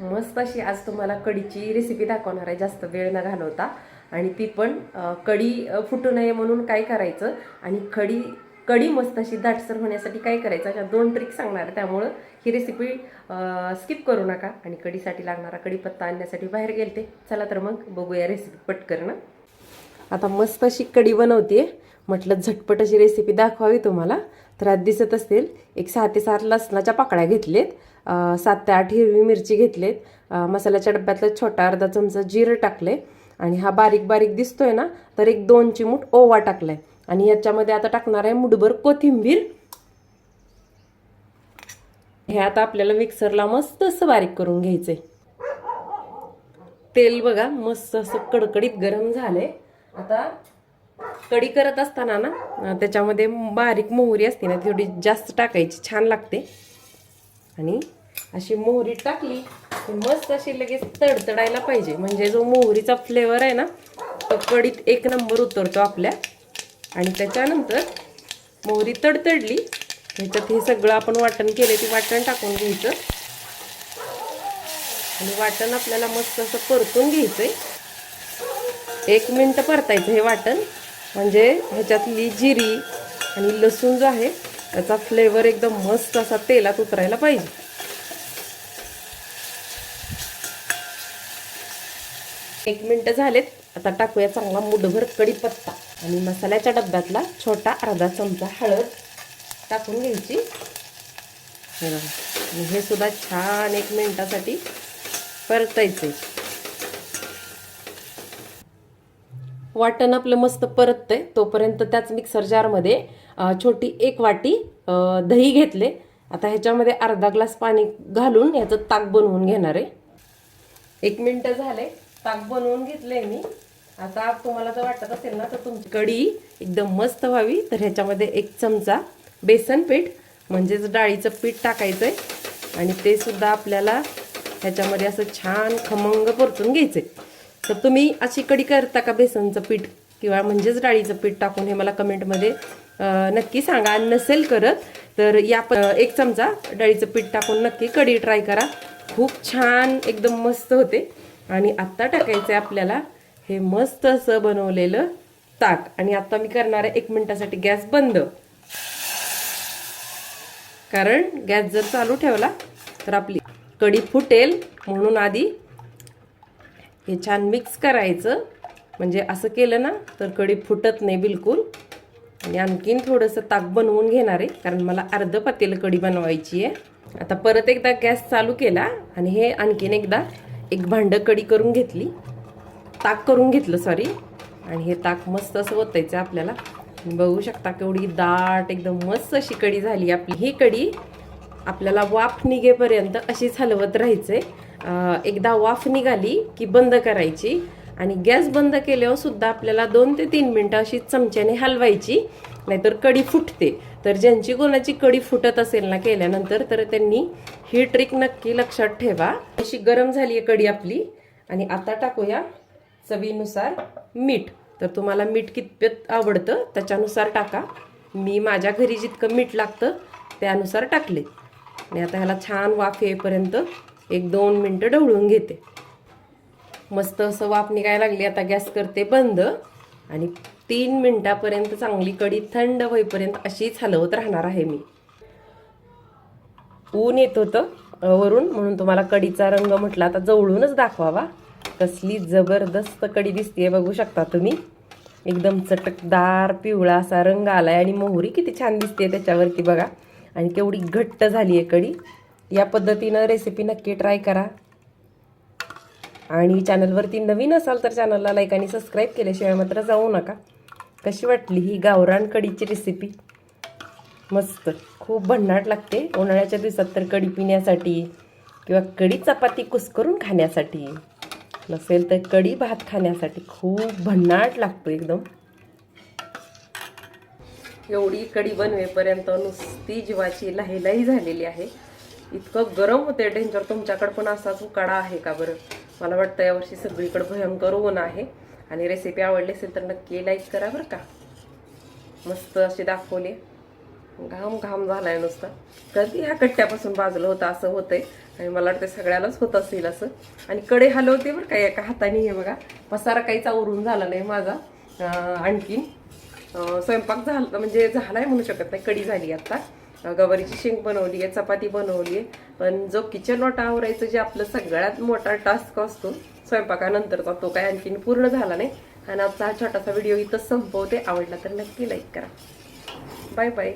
मस्त अशी आज तुम्हाला कढीची रेसिपी दाखवणार आहे. जास्त वेळ न घालवता. आणि ती पण कढी फुटू नये म्हणून काय करायचं? आणि कढी कढी मस्त अशी दाटसर होण्यासाठी काय करायचं? अशा दोन ट्रिक सांगणार आहे. त्यामुळं ही रेसिपी स्किप करू नका. आणि कढीसाठी लागणारा कढीपत्ता आणण्यासाठी बाहेर गेलते. चला तर मग बघूया रेसिपी पटकन. आता मस्त अशी कढी बनवते म्हटलं झटपट अशी रेसिपी दाखवावी तुम्हाला. तर आज दिसत असेल एक सहा ते सात लसणाच्या पाकळ्या घेतलेत सात ते आठ हिरवी मिरची घेतलेत मसाल्याच्या डब्यातला छोटा अर्धा चमचा जिरं टाकले आणि हा बारीक बारीक दिसतोय ना तर एक दोन चिमूट ओवा टाकलाय. आणि याच्यामध्ये आता टाकणार आहे मुठभर कोथिंबीर. हे आता आपल्याला मिक्सरला मस्त असं बारीक करून घ्यायचंय. तेल बघा मस्त असं कडकडीत गरम झालंय. आता कढी करत असताना ना त्याच्यामध्ये बारीक मोहरी असते ना थोडी जास्त टाकायची छान लागते. आणि अशी मोहरी टाकली की मस्त अशी लगेच तडतडायला पाहिजे. म्हणजे जो मोहरीचा फ्लेवर आहे ना तो कढीत एक नंबर उतरतो आपल्या. आणि त्याच्यानंतर मोहरी तडतडली ह्याच्यात हे सगळं आपण वाटण केले ते वाटण टाकून घ्यायचं. आणि वाटण आपल्याला मस्त असं परतून घ्यायचं आहे एक मिनटं परतायचं हे वाटण. म्हणजे ह्याच्यातली जिरी आणि लसूण जो आहे त्याचा फ्लेवर एकदम मस्त असा तेलात उतरायला पाहिजे. एक मिनटं झालेत. आता टाकूया चांगला मुठभर कढीपत्ता आणि मसाल्याच्या डब्यातला छोटा अर्धा चमचा हळद टाकून घ्यायची. हे हे सुद्धा छान एक मिनटासाठी परतायचं वाटण आपलं मस्त परततंय. तोपर्यंत त्याच मिक्सर जारमध्ये छोटी एक वाटी दही घेतले. आता ह्याच्यामध्ये अर्धा ग्लास पाणी घालून ह्याचं ताक बनवून घेणार आहे. एक मिनटं झाले ताक बनवून घेतले मी. आता तुम्हाला जर वाटत असेल ना तर तुमची कढी एकदम मस्त व्हावी. तर ह्याच्यामध्ये एक चमचा बेसन पीठ म्हणजेच डाळीचं पीठ टाकायचं आहे आणि ते सुद्धा आपल्याला ह्याच्यामध्ये असं छान खमंग परतून घ्यायचंय. तर तुम्ही अशी कढी करता का बेसनचं पीठ? किंवा म्हणजेच डाळीचं पीठ टाकून हे मला कमेंटमध्ये नक्की सांगा. आणि नसेल करत तर या प एक चमचा डाळीचं पीठ टाकून नक्की कढी ट्राय करा. खूप छान एकदम मस्त होते. आणि आत्ता टाकायचं आहे आपल्याला हे मस्त असं बनवलेलं ताक. आणि आत्ता मी करणार आहे एक मिनटासाठी गॅस बंद. कारण गॅस जर चालू ठेवला तर आपली कढी फुटेल. म्हणून आधी हे छान मिक्स करायचं. म्हणजे असं केलं ना तर कढी फुटत नाही बिलकुल. आणि आणखीन थोडंसं ताक बनवून घेणार आहे कारण मला अर्ध पातेलं कढी बनवायची आहे. आता परत एकदा गॅस चालू केला आणि हे आणखीन एकदा एक भांडं कढी करून घेतली. ताक करून घेतलं सॉरी आणि हे ताक मस्त असं ओतायचं आपल्याला. बघू शकता केवढी दाट एकदम मस्त अशी कढी झाली आपली. ही कढी आपल्याला वाफ निघेपर्यंत अशीच हलवत राहायचं आहे एकदा वाफ निघाली की बंद करायची आणि गॅस बंद केल्यावर सुद्धा आपल्याला दोन ते तीन मिनटं अशी चमच्याने हलवायची नाहीतर कडी फुटते. तर ज्यांची कोणाची कडी फुटत असेल ना केल्यानंतर तर त्यांनी ही ट्रिक नक्की लक्षात ठेवा. अशी गरम झाली आहे कडी आपली आणि आता टाकूया चवीनुसार मीठ. तर तुम्हाला मीठ कितपत आवडतं त्याच्यानुसार टाका. मी माझ्या घरी जितकं मीठ लागतं त्यानुसार टाकले. आणि आता ह्याला छान वाफ येईपर्यंत एक दोन मिनटं ढवळून घेते. मस्त असं वाफ निघायला लागली आता गॅस करते बंद. आणि तीन मिनटापर्यंत चांगली कढी थंड होईपर्यंत अशीच हलवत राहणार आहे मी. ऊन येत होतं वरून म्हणून तुम्हाला कढीचा रंग म्हटला आता जवळूनच दाखवावा. कसली जबरदस्त कढी दिसते बघू शकता तुम्ही. एकदम चटकदार पिवळा असा रंग आलाय. आणि मोहरी किती छान दिसते त्याच्यावरती बघा. आणि केवढी घट्ट झाली आहे कढी. या पद्धतीनं रेसिपी नक्की ट्राय करा. आणि चॅनलवरती नवीन असाल तर चॅनलला लाईक आणि सबस्क्राईब केल्याशिवाय मात्र जाऊ नका. कशी वाटली ही गावरान कढीची रेसिपी मस्त. खूप भन्नाट लागते उन्हाळ्याच्या दिवसात तर कढी पिण्यासाठी किंवा कढी चपाती कुस्करून खाण्यासाठी. नसेल तर कढी भात खाण्यासाठी खूप भन्नाट लागतो एकदम. एवढी कढी बनवेपर्यंत नुसती जीवाची लाहीलाही झालेली आहे. इतकं गरम होते डेंजर तुमच्याकडे पण असाच उकाडा आहे का बरं? मला वाटतं यावर्षी सगळीकडे भयंकर ऊन आहे. आणि रेसिपी आवडली असेल तर नक्की लाईक करा बरं का. मस्त अशी दाखवली. घाम घाम झालाय नुसता. कधी ह्या कट्ट्यापासून बाजलं होतं असं होतंय. आणि मला वाटतं सगळ्यालाच होत असेल असं. आणि कडे हलवते बरं का एका हाताने हे बघा. पसारा काही चावरून झाला नाही माझा. आणखीन स्वयंपाक झाला म्हणजे झालाय म्हणू शकत नाही कडी झाली आत्ता गवारीची शेंग बनवली आहे चपाती बनवली आहे. पण जो किचन वाटा आवरायचं जे आपलं सगळ्यात मोठा टास्क असतो स्वयंपाकानंतरचा तो काय आणखीन पूर्ण झाला नाही. आणि आजचा हा छोटासा व्हिडिओ इथं संपवते. आवडला तर नक्की लाईक करा. Bye bye